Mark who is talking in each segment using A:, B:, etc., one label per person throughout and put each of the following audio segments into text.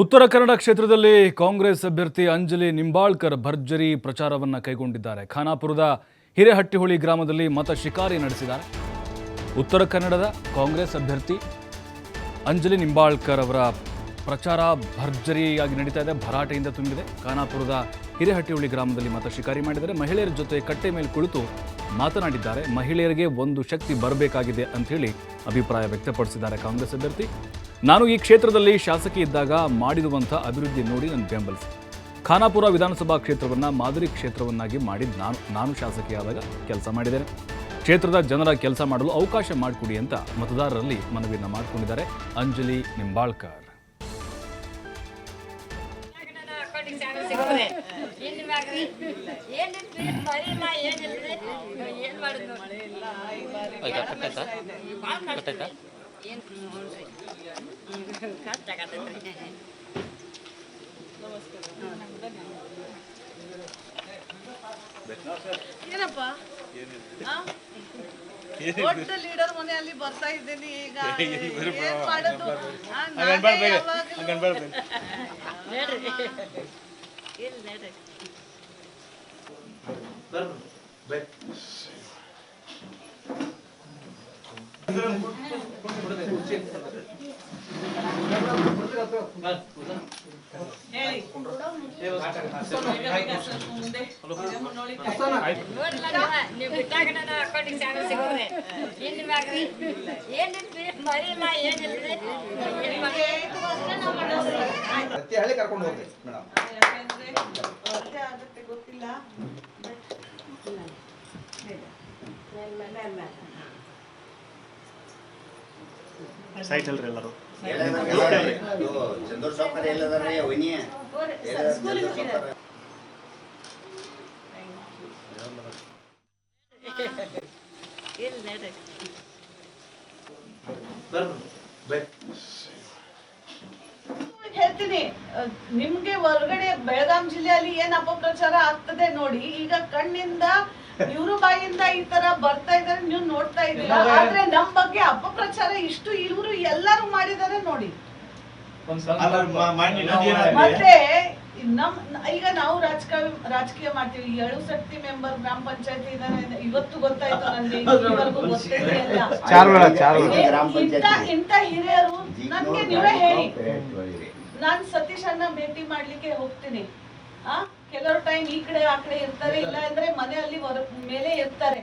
A: ಉತ್ತರ ಕನ್ನಡ ಕ್ಷೇತ್ರದಲ್ಲಿ ಕಾಂಗ್ರೆಸ್ ಅಭ್ಯರ್ಥಿ ಅಂಜಲಿ ನಿಂಬಾಳ್ಕರ್ ಭರ್ಜರಿ ಪ್ರಚಾರವನ್ನ ಕೈಗೊಂಡಿದ್ದಾರೆ. ಖಾನಾಪುರದ ಹಿರೇಹಟ್ಟಿಹೊಳಿ ಗ್ರಾಮದಲ್ಲಿ ಮತ ಶಿಕಾರಿ ನಡೆಸಿದ್ದಾರೆ. ಉತ್ತರ ಕನ್ನಡದ ಕಾಂಗ್ರೆಸ್ ಅಭ್ಯರ್ಥಿ ಅಂಜಲಿ ನಿಂಬಾಳ್ಕರ್ ಅವರ ಪ್ರಚಾರ ಭರ್ಜರಿಯಾಗಿ ನಡೀತಾ ಇದೆ. ಭರಾಟೆಯಿಂದ ತುಂಬಿದೆ. ಖಾನಾಪುರದ ಹಿರೇಹಟ್ಟಿಹೊಳಿ ಗ್ರಾಮದಲ್ಲಿ ಮತ ಶಿಕಾರಿ ಮಾಡಿದರೆ ಮಹಿಳೆಯರ ಜೊತೆ ಕಟ್ಟೆ ಮೇಲೆ ಕುಳಿತು ಮಾತನಾಡಿದ್ದಾರೆ. ಮಹಿಳೆಯರಿಗೆ ಒಂದು ಶಕ್ತಿ ಬರಬೇಕಾಗಿದೆ ಅಂಥೇಳಿ ಅಭಿಪ್ರಾಯ ವ್ಯಕ್ತಪಡಿಸಿದ್ದಾರೆ ಕಾಂಗ್ರೆಸ್ ಅಭ್ಯರ್ಥಿ. ನಾನು ಈ ಕ್ಷೇತ್ರದಲ್ಲಿ ಶಾಸಕಿ ಇದ್ದಾಗ ಮಾಡಿರುವಂಥ ಅಭಿವೃದ್ಧಿ ನೋಡಿ ನಾನು ಬೆಂಬಲಿಸಿ ಖಾನಾಪುರ ವಿಧಾನಸಭಾ ಕ್ಷೇತ್ರವನ್ನು ಮಾದರಿ ಕ್ಷೇತ್ರವನ್ನಾಗಿ ಮಾಡಿದ್ದು ನಾನು ನಾನು ಶಾಸಕಿಯಾದಾಗ ಕೆಲಸ ಮಾಡಿದ್ದೇನೆ. ಕ್ಷೇತ್ರದ ಜನರ ಕೆಲಸ ಮಾಡಲು ಅವಕಾಶ ಮಾಡಿಕೊಡಿ ಅಂತ ಮತದಾರರಲ್ಲಿ ಮನವಿಯನ್ನು ಮಾಡಿಕೊಂಡಿದ್ದಾರೆ ಅಂಜಲಿ ನಿಂಬಾಳ್ಕರ್.
B: ಏನ್ ಕಷ್ಟ ಆಗತ್ತೈತ್ರಿ
C: ಏನಪ್ಪ? ದೊಡ್ಡ ಲೀಡರ್ ಮನೆಯಲ್ಲಿ ಬರ್ತಾ ಇದ್ದೀನಿ ಈಗ. ಏನ್ ಮಾಡೋದು?
B: ಇಲ್ಲ ನೋಡ್ರಿ. ನೀವು, ನೀವು ಬಿಟ್ಟಾಗ ನನ್ನ ಅಕೌಂಟಿಗೆ ಚಾನಲ್ ಸಿಗೋದೆ ಇನ್ನು ಮ್ಯಾಗ್ರಿ ಏನಿಲ್ರಿ ಮಳೆ ಇಲ್ಲ ಏನಿಲ್ರಿ ಏನ್ ಮಾಡೋದು
D: ಪ್ರತಿ ಹಳ್ಳಿ ಕರ್ಕೊಂಡು ಹೋಗ್ರಿ ಮೇಡಮ್
C: ಯಾಕಂದ್ರೆ ಅರ್ಥ ಆಗುತ್ತೆ ಗೊತ್ತಿಲ್ಲ
E: ಸೈಟ್ ಅಲ್ರಿ ಎಲ್ಲರೂ
C: ಹೇಳ್ತೀನಿ ನಿಮ್ಗೆ ಹೊರಗಡೆ ಬೆಳಗಾಂ ಜಿಲ್ಲೆಯಲ್ಲಿ ಏನ್ ಅಪಪ್ರಚಾರ ಆಗ್ತದೆ ನೋಡಿ ಈಗ ಕಣ್ಣಿಂದ ಇವ್ರ ಬಾಯಿಂದ ಈ ತರ ಬರ್ತಾ ಇದಾರೆ ನೀವು ನೋಡ್ತಾ ಇದ್ದೀರಾ? ಆದ್ರೆ ನಮ್ ಬಗ್ಗೆ ಅಪಪ್ರಚಾರ ಇಷ್ಟು ಇವರು ಎಲ್ಲರೂ ಮಾಡಿದಾರೆ ನೋಡಿ. ಮತ್ತೆ ನಮ್ ಈಗ ನಾವು ರಾಜಕೀಯ ರಾಜಕೀಯ ಮಾಡ್ತೀವಿ. ಏಳು ಶಕ್ತಿ ಮೆಂಬರ್ ಗ್ರಾಮ ಪಂಚಾಯತಿ ಇದಾರೆ. ಇವತ್ತು ಗೊತ್ತಾಯ್ತು ನನ್ಗೆ ಇಂಥ ಹಿರಿಯರು ನನ್ಗೆ ನೀವೇ ಹೇಳಿ. ನಾನ್ ಸತೀಶ್ ಅನ್ನ ಭೇಟಿ ಮಾಡ್ಲಿಕ್ಕೆ ಹೋಗ್ತೀನಿ. ಆ? ಕೆಲವರು ಟೈಮ್ ಈ ಕಡೆ ಆ ಕಡೆ ಇರ್ತಾರೆ ಇಲ್ಲ ಅಂದ್ರೆ ಮನೆಯಲ್ಲಿ ಹೊರ ಮೇಲೆ ಇರ್ತಾರೆ.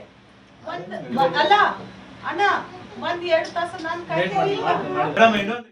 C: ಒಂದ್ ಅಲ್ಲ ಅಣ್ಣ ಒಂದ್ ಎರಡ್ ತಾಸು ನಾನ್ ಕಾಯ್ತಾ ಇಲ್ವಾ?
E: ಮೇಡಮ್ ಇನ್ನೊಂದು